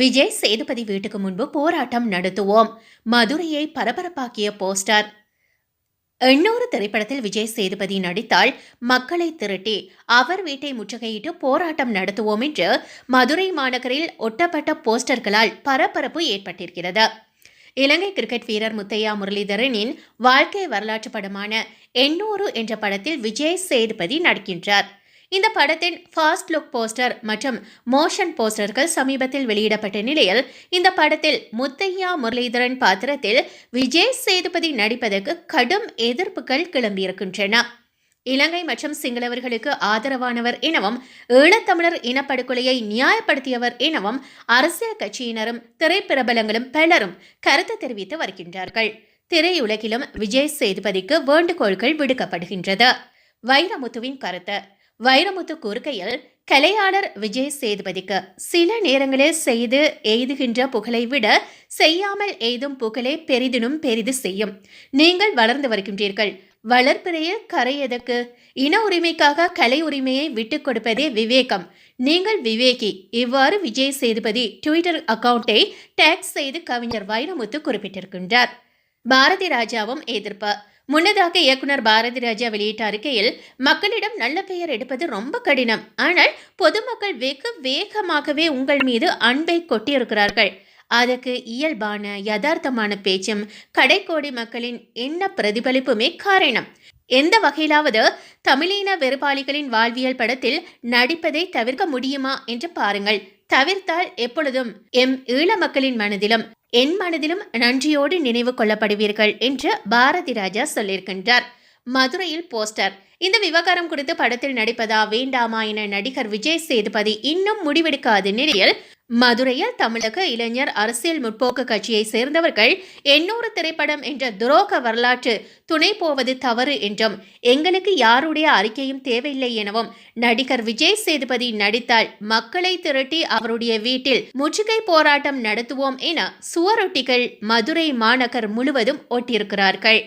விஜய் சேதுபதி வீட்டுக்கு முன்பு போராட்டம் நடத்துவோம். மதுரையை பரபரப்பாக்கிய போஸ்டர். எண்ணூறு திரைப்படத்தில் விஜய் சேதுபதி நடித்தால் மக்களை திரட்டி அவர் வீட்டை முற்றுகையிட்டு போராட்டம் நடத்துவோம் என்று மதுரை மாநகரில் ஒட்டப்பட்ட போஸ்டர்களால் பரபரப்பு ஏற்பட்டிருக்கிறது. இலங்கை கிரிக்கெட் வீரர் முத்தையா முரளிதரனின் வாழ்க்கை வரலாற்று படமான எண்ணூறு என்ற படத்தில் விஜய் சேதுபதி நடிக்கின்றார். இந்த படத்தின் ஃபாஸ்ட் லுக் போஸ்டர் மற்றும் மோஷன் போஸ்டர்கள் சமீபத்தில் வெளியிடப்பட்ட நிலையில் இந்த படத்தில் முத்தையா முரளிதரன் பாத்திரத்தில் விஜய் சேதுபதி நடிப்பதற்கு கடும் எதிர்ப்புகள் கிளம்பியிருக்கின்றன. இலங்கை மற்றும் சிங்களவர்களுக்கு ஆதரவானவர் எனவும் ஈழத்தமிழர் இனப்படுகொலையை நியாயப்படுத்தியவர் எனவும் அரசியல் கட்சியினரும் திரைப்பிரபலங்களும் பலரும் கருத்து தெரிவித்து வருகின்றார்கள். திரையுலகிலும் விஜய் சேதுபதிக்கு வேண்டுகோள்கள் விடுக்கப்படுகின்றது. வைரமுத்துவின் கருத்து வைரமுத்து கூறுகையில் கலையாளர் விஜய் சேதுபதிக்கு சில நேரங்களில் செய்து எய்துகின்ற புகழை விட செய்யாமல் எய்தும் புகழே பெரிதினும் பெரிது செய்யும். நீங்கள் வளர்ந்து வருகின்றீர்கள். வளர்ப்பிறைய கரை எதற்கு? இன உரிமைக்காக கலை உரிமையை விட்டுக் கொடுப்பதே விவேகம். நீங்கள் விவேகி. இவ்வாறு விஜய் சேதுபதி ட்விட்டர் அக்கவுண்டை டேக் செய்து கவிஞர் வைரமுத்து குறிப்பிட்டிருக்கின்றார். பாரதி ராஜாவும் எதிர்ப்பு. முன்னதாக இயக்குனர் பாரதி ராஜா வெளியிட்ட அறிக்கையில் மக்களிடம் நல்ல பெயர் எடுப்பது ரொம்ப கடினம். ஆனால் பொதுமக்கள் வெகு வேகமாகவே உங்கள் மீது அன்பை கொட்டியிருக்கிறார்கள். அதற்கு இயல்பான யதார்த்தமான பேச்சும் கடைக்கோடி மக்களின் என்ன பிரதிபலிப்புமே காரணம். எந்த வகையிலாவது தமிழின வெறுப்பாளிகளின் வாழ்வியல் படத்தில் நடிப்பதை தவிர்க்க முடியுமா என்று பாருங்கள். தவிர்த்தால் எப்பொழுதும் எம் ஈழ மக்களின் மனதிலும் என் மனதிலும் நன்றியோடு நினைவு கொள்ளப்படுவீர்கள் என்று பாரதி ராஜா சொல்லியிருக்கின்றார். மதுரையில் போஸ்டர். இந்த விவகாரம் குறித்து படத்தில் நடிப்பதா வேண்டாமா என நடிகர் விஜய் சேதுபதி இன்னும் முடிவெடுக்காத நிலையில் மதுரையில் தமிழக இளைஞர் அரசியல் முற்போக்கு கட்சியை சேர்ந்தவர்கள் எண்ணூறு திரைப்படம் என்ற துரோக வரலாற்று துணை போவது தவறு என்றும் எங்களுக்கு யாருடைய அறிக்கையும் தேவையில்லை எனவும் நடிகர் விஜய் சேதுபதி நடித்தால் மக்களை திரட்டி அவருடைய வீட்டில் முற்றுகை போராட்டம் நடத்துவோம் என சுவரொட்டிகள் மதுரை மாநகர் முழுவதும் ஒட்டியிருக்கிறார்கள்.